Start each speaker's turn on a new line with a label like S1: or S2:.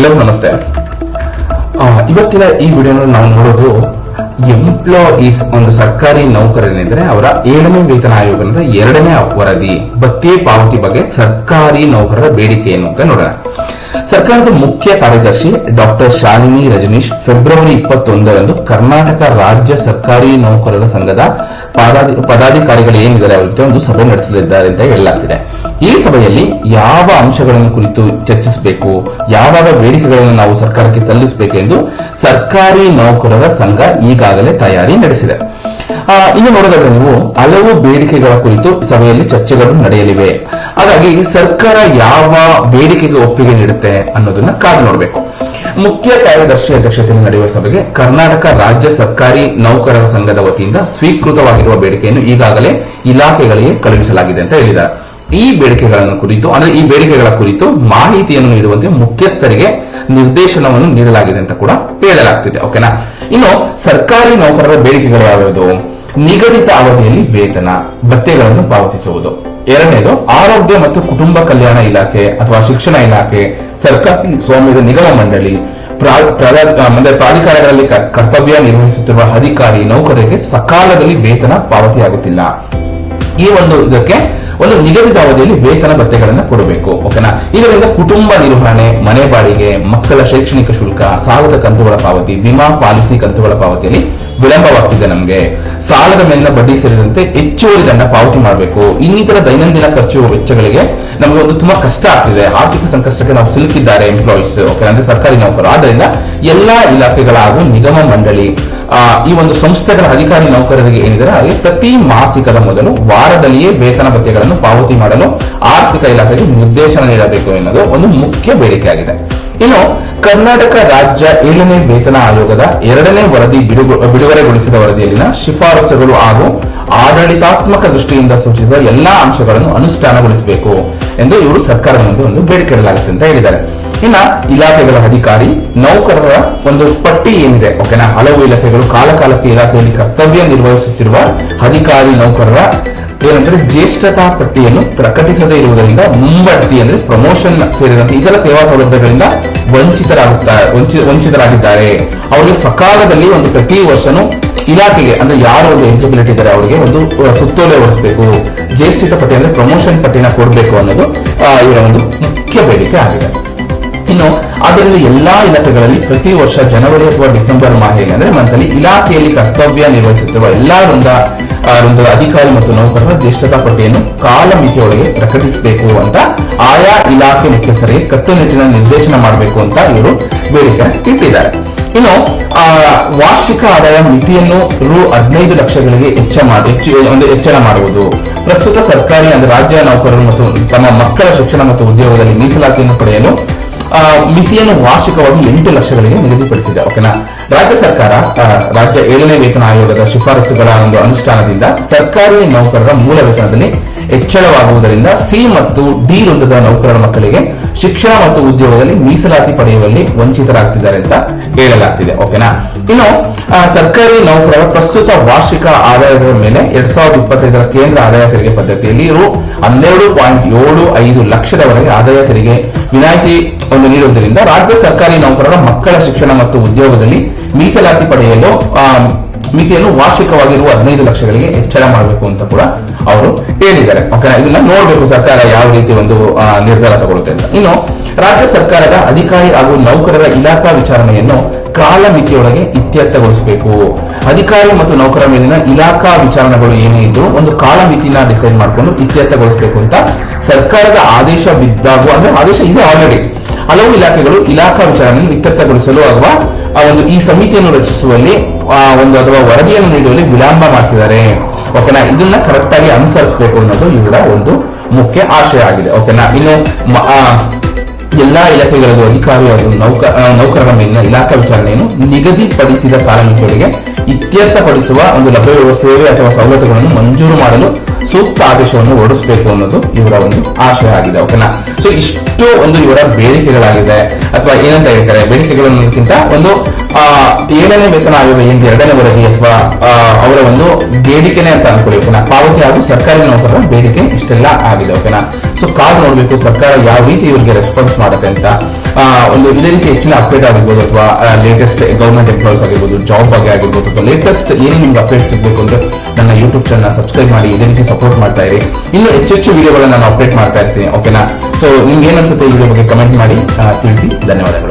S1: ಎಲ್ಲರಿಗೂ ನಮಸ್ತೆ. ಇವತ್ತಿನ ಈ ವಿಡಿಯೋನ ನಾವು ನೋಡೋದು ಎಂಪ್ಲಾಯೀಸ್ ಒಂದು ಸರ್ಕಾರಿ ನೌಕರನಿದ್ರೆ ಅವರ ಏಳನೇ ವೇತನ ಆಯೋಗದ ಎರಡನೇ ವರದಿ, ಭತ್ಯೆ ಪಾವತಿ ಬಗ್ಗೆ ಸರ್ಕಾರಿ ನೌಕರರ ಬೇಡಿಕೆ ಏನು ಅಂತ ನೋಡೋಣ. ಸರ್ಕಾರದ ಮುಖ್ಯ ಕಾರ್ಯದರ್ಶಿ ಡಾಕ್ಟರ್ ಶಾಲಿನಿ ರಜನೀಶ್ ಫೆಬ್ರವರಿ ಇಪ್ಪತ್ತೊಂದರಂದು ಕರ್ನಾಟಕ ರಾಜ್ಯ ಸರ್ಕಾರಿ ನೌಕರರ ಸಂಘದ ಪದಾಧಿ- ಪದಾಧಿಕಾರಿಗಳು ಏನಿದ್ದಾರೆ ಅವರ ಜೊತೆ ಒಂದು ಸಭೆ ನಡೆಸಲಿದ್ದಾರೆ ಅಂತ ಹೇಳಲಾಗ್ತಿದೆ. ಈ ಸಭೆಯಲ್ಲಿ ಯಾವ ಅಂಶಗಳನ್ನು ಕುರಿತು ಚರ್ಚಿಸಬೇಕು, ಯಾವಾಗ ಬೇಡಿಕೆಗಳನ್ನು ನಾವು ಸರ್ಕಾರಕ್ಕೆ ಸಲ್ಲಿಸಬೇಕು ಎಂದು ಸರ್ಕಾರಿ ನೌಕರರ ಸಂಘ ಈಗಾಗಲೇ ತಯಾರಿ ನಡೆಸಿದೆ. ಇನ್ನು ನೋಡಿದಾಗ ನೀವು ಹಲವು ಬೇಡಿಕೆಗಳ ಕುರಿತು ಸಭೆಯಲ್ಲಿ ಚರ್ಚೆಗಳು ನಡೆಯಲಿವೆ. ಹಾಗಾಗಿ ಸರ್ಕಾರ ಯಾವ ಬೇಡಿಕೆಗೆ ಒಪ್ಪಿಗೆ ನೀಡುತ್ತೆ ಅನ್ನೋದನ್ನ ಕಾದು ನೋಡಬೇಕು. ಮುಖ್ಯ ಕಾರ್ಯದರ್ಶಿ ಅಧ್ಯಕ್ಷತೆಯಲ್ಲಿ ನಡೆಯುವ ಸಭೆಗೆ ಕರ್ನಾಟಕ ರಾಜ್ಯ ಸರ್ಕಾರಿ ನೌಕರರ ಸಂಘದ ವತಿಯಿಂದ ಸ್ವೀಕೃತವಾಗಿರುವ ಬೇಡಿಕೆಯನ್ನು ಈಗಾಗಲೇ ಇಲಾಖೆಗಳಿಗೆ ಕಳುಹಿಸಲಾಗಿದೆ ಅಂತ ಹೇಳಿದ್ದಾರೆ. ಈ ಬೇಡಿಕೆಗಳನ್ನು ಕುರಿತು, ಅಂದ್ರೆ ಈ ಬೇಡಿಕೆಗಳ ಕುರಿತು ಮಾಹಿತಿಯನ್ನು ನೀಡುವಂತೆ ಮುಖ್ಯಸ್ಥರಿಗೆ ನಿರ್ದೇಶನವನ್ನು ನೀಡಲಾಗಿದೆ ಅಂತ ಕೂಡ ಹೇಳಲಾಗ್ತಿದೆ. ಓಕೆನಾ? ಇನ್ನು ಸರ್ಕಾರಿ ನೌಕರರ ಬೇಡಿಕೆಗಳು ಯಾವ್ಯಾವುದು? ನಿಗದಿತ ಅವಧಿಯಲ್ಲಿ ವೇತನ, ಭತ್ಯೆಗಳನ್ನು ಪಾವತಿಸುವುದು. ಎರಡನೇದು, ಆರೋಗ್ಯ ಮತ್ತು ಕುಟುಂಬ ಕಲ್ಯಾಣ ಇಲಾಖೆ ಅಥವಾ ಶಿಕ್ಷಣ ಇಲಾಖೆ, ಸರ್ಕಾರಿ, ಸ್ವಾಮ್ಯದ ನಿಗಮ ಮಂಡಳಿ ಅಂದ್ರೆ ಪ್ರಾಧಿಕಾರಗಳಲ್ಲಿ ಕರ್ತವ್ಯ ನಿರ್ವಹಿಸುತ್ತಿರುವ ಅಧಿಕಾರಿ ನೌಕರರಿಗೆ ಸಕಾಲದಲ್ಲಿ ವೇತನ ಪಾವತಿಯಾಗುತ್ತಿಲ್ಲ. ಈ ಒಂದು ಇದಕ್ಕೆ ಒಂದು ನಿಗದಿತ ಅವಧಿಯಲ್ಲಿ ವೇತನ ಭತ್ಯೆಗಳನ್ನು ಕೊಡಬೇಕು ಓಕೆನಾ ಇದರಿಂದ ಕುಟುಂಬ ನಿರ್ವಹಣೆ, ಮನೆ ಬಾಡಿಗೆ, ಮಕ್ಕಳ ಶೈಕ್ಷಣಿಕ ಶುಲ್ಕ ಸಾಲದ ಕಂತುಗಳ ಪಾವತಿ, ವಿಮಾ ಪಾಲಿಸಿ ಕಂತುಗಳ ಪಾವತಿಯಲ್ಲಿ ವಿಳಂಬವಾಗ್ತಿದೆ ನಮಗೆ. ಸಾಲದ ಮೇಲಿನ ಬಡ್ಡಿ ಸೇರಿದಂತೆ ಹೆಚ್ಚುವರಿ ದಂಡ ಪಾವತಿ ಮಾಡಬೇಕು. ಇನ್ನಿತರ ದೈನಂದಿನ ಖರ್ಚು ವೆಚ್ಚಗಳಿಗೆ ನಮಗೆ ಒಂದು ತುಂಬಾ ಕಷ್ಟ ಆಗ್ತಿದೆ. ಆರ್ಥಿಕ ಸಂಕಷ್ಟಕ್ಕೆ ನಾವು ಸಿಲುಕಿದ್ದಾರೆ ಎಂಪ್ಲಾಯೀಸ್ ಓಕೆ ಅಂದ್ರೆ ಸರ್ಕಾರಿ ನೌಕರರು. ಆದ್ದರಿಂದ ಎಲ್ಲಾ ಇಲಾಖೆಗಳ ಹಾಗೂ ನಿಗಮ ಮಂಡಳಿ ಈ ಒಂದು ಸಂಸ್ಥೆಗಳ ಅಧಿಕಾರಿ ನೌಕರರಿಗೆ ಏನಿದ್ದಾರೆ ಅವರಿಗೆ ಪ್ರತಿ ಮಾಸಿಕದ ಮೊದಲು ವಾರದಲ್ಲಿಯೇ ವೇತನ ಭತ್ಯೆಗಳನ್ನು ಪಾವತಿ ಮಾಡಲು ಆರ್ಥಿಕ ಇಲಾಖೆಗೆ ನಿರ್ದೇಶನ ನೀಡಬೇಕು ಎನ್ನುವುದು ಒಂದು ಮುಖ್ಯ ಬೇಡಿಕೆ ಆಗಿದೆ ಇನ್ನು ಕರ್ನಾಟಕ ರಾಜ್ಯ ಏಳನೇ ವೇತನ ಆಯೋಗದ ಎರಡನೇ ವರದಿ ಬಿಡುಗೊ- ಬಿಡುಗಡೆಗೊಳಿಸಿದ ವರದಿಯಲ್ಲಿನ ಶಿಫಾರಸುಗಳು ಹಾಗೂ ಆಡಳಿತಾತ್ಮಕ ದೃಷ್ಟಿಯಿಂದ ಸೂಚಿಸಿದ ಎಲ್ಲಾ ಅಂಶಗಳನ್ನು ಅನುಷ್ಠಾನಗೊಳಿಸಬೇಕು ಎಂದು ಇವರು ಸರ್ಕಾರದ ಮುಂದೆ ಒಂದು ಬೇಡಿಕೆ ಇಡಲಾಗುತ್ತೆ ಅಂತ ಹೇಳಿದ್ದಾರೆ. ಇನ್ನ ಇಲಾಖೆಗಳ ಅಧಿಕಾರಿ, ನೌಕರರ ಒಂದು ಪಟ್ಟಿ ಏನಿದೆ, ಓಕೆನಾ? ಹಲವು ಇಲಾಖೆಗಳು ಕಾಲಕಾಲಕ್ಕೆ ಇಲಾಖೆಯಲ್ಲಿ ಕರ್ತವ್ಯ ನಿರ್ವಹಿಸುತ್ತಿರುವ ಅಧಿಕಾರಿ, ನೌಕರರ ಏನಂದ್ರೆ ಜ್ಯೇಷ್ಠತಾ ಪಟ್ಟಿಯನ್ನು ಪ್ರಕಟಿಸದೇ ಇರುವುದರಿಂದ ಮುಂಬಡ್ತಿ ಅಂದ್ರೆ ಪ್ರಮೋಷನ್ ಸೇರಿದಂತೆ ಇತರ ಸೇವಾ ಸೌಲಭ್ಯಗಳಿಂದ ವಂಚಿತರಾಗುತ್ತಾರೆ ವಂಚಿ- ವಂಚಿತರಾಗಿದ್ದಾರೆ. ಅವರಿಗೆ ಸಕಾಲದಲ್ಲಿ ಒಂದು ಪ್ರತಿ ವರ್ಷನೂ ಇಲಾಖೆಗೆ ಅಂದ್ರೆ ಯಾರು ಒಂದು ಎಲಿಜಿಬಿಲಿಟಿ ಇದ್ದಾರೆ, ಅವರಿಗೆ ಒಂದು ಸುತ್ತೋಲೆ ಹೊರಿಸಬೇಕು ಜ್ಯೇಷ್ಠಿತ ಪಟ್ಟಿ ಅಂದ್ರೆ ಪ್ರಮೋಷನ್ ಪಟ್ಟಿನ ಕೊಡಬೇಕು ಅನ್ನೋದು ಇವರ ಒಂದು ಮುಖ್ಯ ಬೇಡಿಕೆ ಆಗಿದೆ. ಇನ್ನು, ಆದ್ದರಿಂದ ಎಲ್ಲಾ ಇಲಾಖೆಗಳಲ್ಲಿ ಪ್ರತಿ ವರ್ಷ ಜನವರಿ ಅಥವಾ ಡಿಸೆಂಬರ್ ಮಾಹಿತಿ ಅಂದ್ರೆ ಮಂತಲ್ಲಿ ಇಲಾಖೆಯಲ್ಲಿ ಕರ್ತವ್ಯ ನಿರ್ವಹಿಸುತ್ತಿರುವ ಎಲ್ಲಾ ಆ, ಅಧಿಕಾರಿ ಮತ್ತು ನೌಕರರ ಜ್ಯೇಷ್ಠತಾ ಪಟ್ಟಿಯನ್ನು ಕಾಲಮಿತಿಯೊಳಗೆ ಪ್ರಕಟಿಸಬೇಕು ಅಂತ ಆಯಾ ಇಲಾಖೆ ಮುಖ್ಯಸ್ಥರಿಗೆ ಕಟ್ಟುನಿಟ್ಟಿನ ನಿರ್ದೇಶನ ಮಾಡಬೇಕು ಅಂತ ಇವರು ಬೇಡಿಕೆ ಇಟ್ಟಿದ್ದಾರೆ. ಇನ್ನು ಆ, ವಾರ್ಷಿಕ ಆದಾಯ ಮಿತಿಯನ್ನು ರು ಹದಿನೈದು ಲಕ್ಷಗಳಿಗೆ ಹೆಚ್ಚ ಹೆಚ್ಚು ಒಂದು ಹೆಚ್ಚಳ ಮಾಡುವುದು. ಪ್ರಸ್ತುತ ಸರ್ಕಾರಿ ಅಂದ್ರೆ ರಾಜ್ಯ ನೌಕರರು ಮತ್ತು ತಮ್ಮ ಮಕ್ಕಳ ಶಿಕ್ಷಣ ಮತ್ತು ಉದ್ಯೋಗದಲ್ಲಿ ಮೀಸಲಾತಿಯನ್ನು ಪಡೆಯಲು ಮಿತಿಯನ್ನು ವಾರ್ಷಿಕವಾಗಿ ಎಂಟು ಲಕ್ಷಗಳಿಗೆ ನಿಗದಿಪಡಿಸಿದೆ, ಓಕೆನಾ? ರಾಜ್ಯ ಸರ್ಕಾರ ರಾಜ್ಯ ಏಳನೇ ವೇತನ ಆಯೋಗದ ಶಿಫಾರಸುಗಳ ಒಂದು ಅನುಷ್ಠಾನದಿಂದ ಸರ್ಕಾರಿ ನೌಕರರ ಮೂಲ ವೇತನದಲ್ಲಿ ಹೆಚ್ಚಳವಾಗುವುದರಿಂದ ಸಿ ಮತ್ತು ಡಿ ವೃಂದದ ನೌಕರರ ಮಕ್ಕಳಿಗೆ ಶಿಕ್ಷಣ ಮತ್ತು ಉದ್ಯೋಗದಲ್ಲಿ ಮೀಸಲಾತಿ ಪಡೆಯುವಲ್ಲಿ ವಂಚಿತರಾಗ್ತಿದ್ದಾರೆ ಅಂತ ಹೇಳಲಾಗ್ತಿದೆ, ಓಕೆನಾ? ಇನ್ನು ಸರ್ಕಾರಿ ನೌಕರರ ಪ್ರಸ್ತುತ ವಾರ್ಷಿಕ ಆದಾಯದ ಮೇಲೆ ಎರಡ್ ಸಾವಿರದ ಇಪ್ಪತ್ತೈದರ ಕೇಂದ್ರ ಆದಾಯ ತೆರಿಗೆ ಪದ್ಧತಿಯಲ್ಲಿ ರು ಹನ್ನೆರಡು ಪಾಯಿಂಟ್ ಏಳು ಐದು ಲಕ್ಷದವರೆಗೆ ಆದಾಯ ತೆರಿಗೆ ವಿನಾಯಿತಿ ಒಂದು ನೀಡುವುದರಿಂದ ರಾಜ್ಯ ಸರ್ಕಾರಿ ನೌಕರರ ಮಕ್ಕಳ ಶಿಕ್ಷಣ ಮತ್ತು ಉದ್ಯೋಗದಲ್ಲಿ ಮೀಸಲಾತಿ ಪಡೆಯಲು ಮಿತಿಯನ್ನು ವಾರ್ಷಿಕವಾಗಿರುವ ಹದಿನೈದು ಲಕ್ಷಗಳಿಗೆ ಹೆಚ್ಚಳ ಮಾಡಬೇಕು ಅಂತ ಕೂಡ ಅವರು ಹೇಳಿದ್ದಾರೆ. ಓಕೆನಾ ಇದನ್ನ ನೋಡಬೇಕು ಸರ್ಕಾರ ಯಾವ ರೀತಿ ಒಂದು ನಿರ್ಧಾರ ತಗೊಳ್ಳುತ್ತೆ ಅಂತ. ಇನ್ನು ರಾಜ್ಯ ಸರ್ಕಾರದ ಅಧಿಕಾರಿ ಹಾಗೂ ನೌಕರರ ಇಲಾಖಾ ವಿಚಾರಣೆಯನ್ನು ಕಾಲಮಿತಿಯೊಳಗೆ ಇತ್ಯರ್ಥಗೊಳಿಸಬೇಕು. ಅಧಿಕಾರಿ ಮತ್ತು ನೌಕರರ ಮೇಲಿನ ಇಲಾಖಾ ವಿಚಾರಣೆಗಳು ಏನೇ ಇದ್ರು ಒಂದು ಕಾಲಮಿತಿನ ಡಿಸೈಡ್ ಮಾಡಿಕೊಂಡು ಇತ್ಯರ್ಥಗೊಳಿಸಬೇಕು ಅಂತ ಸರ್ಕಾರದ ಆದೇಶ ಬಿದ್ದಾಗ ಅಂದ್ರೆ ಆದೇಶ ಇದೆ ಆಲ್ರೆಡಿ ಹಲವು ಇಲಾಖೆಗಳು ಇಲಾಖಾ ವಿಚಾರಣೆಯನ್ನು ಇತ್ಯರ್ಥಗೊಳಿಸಲು ಅಥವಾ ಆ ಒಂದು ಈ ಸಮಿತಿಯನ್ನು ರಚಿಸುವಲ್ಲಿ ಆ, ಒಂದು ಅಥವಾ ವರದಿಯನ್ನು ನೀಡುವಲ್ಲಿ ವಿಳಂಬ ಮಾಡ್ತಿದ್ದಾರೆ. ಓಕೆನಾ ಇದನ್ನ ಕರೆಕ್ಟ್ ಆಗಿ ಅನುಸರಿಸಬೇಕು ಅನ್ನೋದು ಇವರ ಒಂದು ಮುಖ್ಯ ಆಶಯ ಆಗಿದೆ. ಓಕೆನಾ ಇನ್ನು ಎಲ್ಲಾ ಇಲಾಖೆಗಳಿಗೂ ಅಧಿಕಾರಿ ನೌಕ ನೌಕರರ ಮೇಲಿನ ಇಲಾಖಾ ವಿಚಾರಣೆಯನ್ನು ನಿಗದಿಪಡಿಸಿದ ಕಾರ್ಮಿಕರಿಗೆ ಇತ್ಯರ್ಥಪಡಿಸುವ ಒಂದು ಲಭ್ಯವಿರುವ ಸೇವೆ ಅಥವಾ ಸವಲತ್ತುಗಳನ್ನು ಮಂಜೂರು ಮಾಡಲು ಸೂಕ್ತ ಆದೇಶವನ್ನು ಹೊರಡಿಸಬೇಕು ಅನ್ನೋದು ಇವರ ಒಂದು ಆಶಯ ಆಗಿದೆ. ಓಕೆನಾ ಸೊ ಇಷ್ಟು ಇಷ್ಟು ಒಂದು ಇವರ ಬೇಡಿಕೆಗಳಾಗಿದೆ. ಅಥವಾ ಏನಂತ ಹೇಳ್ತಾರೆ ಬೇಡಿಕೆಗಳನ್ನಕ್ಕಿಂತ ಒಂದು ಆ, ಏಳನೇ ವೇತನ ಆಯೋಗ ಏನು ಎರಡನೇ ವರದಿ ಅಥವಾ ಅವರ ಒಂದು ಬೇಡಿಕೆನೆ ಅಂತ ಅನ್ಕೊಳ್ಳಿ ಓಕೆನಾ? ಪಾವತಿ ಹಾಗೂ ಸರ್ಕಾರಿ ನೌಕರರ ಬೇಡಿಕೆ ಇಷ್ಟೆಲ್ಲ ಆಗಿದೆ ಓಕೆನಾ? ಸೊ ಕಾದು ನೋಡಬೇಕು ಸರ್ಕಾರ ಯಾವ ರೀತಿ ಇವರಿಗೆ ರೆಸ್ಪಾನ್ಸ್ ಮಾಡುತ್ತೆ ಅಂತ. ಒಂದು ಇದೇ ರೀತಿ ಹೆಚ್ಚಿನ ಅಪ್ಡೇಟ್ ಆಗಿರ್ಬೋದು ಅಥವಾ ಲೇಟೆಸ್ಟ್ ಗೌರ್ಮೆಂಟ್ ಎಂಪ್ಲಾಯ್ಸ್ ಆಗಿರ್ಬೋದು ಜಾಬ್ ಬಗ್ಗೆ ಆಗಿರ್ಬೋದು ಅಥವಾ ಲೇಟೆಸ್ಟ್ ಏನೇ ನಿಮ್ಗೆ ಅಪ್ಡೇಟ್ ಸಿಗಬೇಕು ಅಂದ್ರೆ ನನ್ನ ಯೂಟ್ಯೂಬ್ ಚಾನಲ್ ಸಬ್ಸ್ಕ್ರೈಬ್ ಮಾಡಿ ಇದೇ ರೀತಿ ಸಪೋರ್ಟ್ ಮಾಡ್ತಾ ಇರಿ. ಇನ್ನು ಹೆಚ್ಚೆಚ್ಚು ವಿಡಿಯೋಗಳನ್ನ ನಾನು ಅಪ್ಡೇಟ್ ಮಾಡ್ತಾ ಇರ್ತೀನಿ ಓಕೆನಾ? ಸೊ ನಿಮ್ಗೆ ಏನ್ ಅನ್ಸುತ್ತೆ ಈ ಬಗ್ಗೆ ಕಮೆಂಟ್ ಮಾಡಿ ತಿಳಿಸಿ. ಧನ್ಯವಾದಗಳು.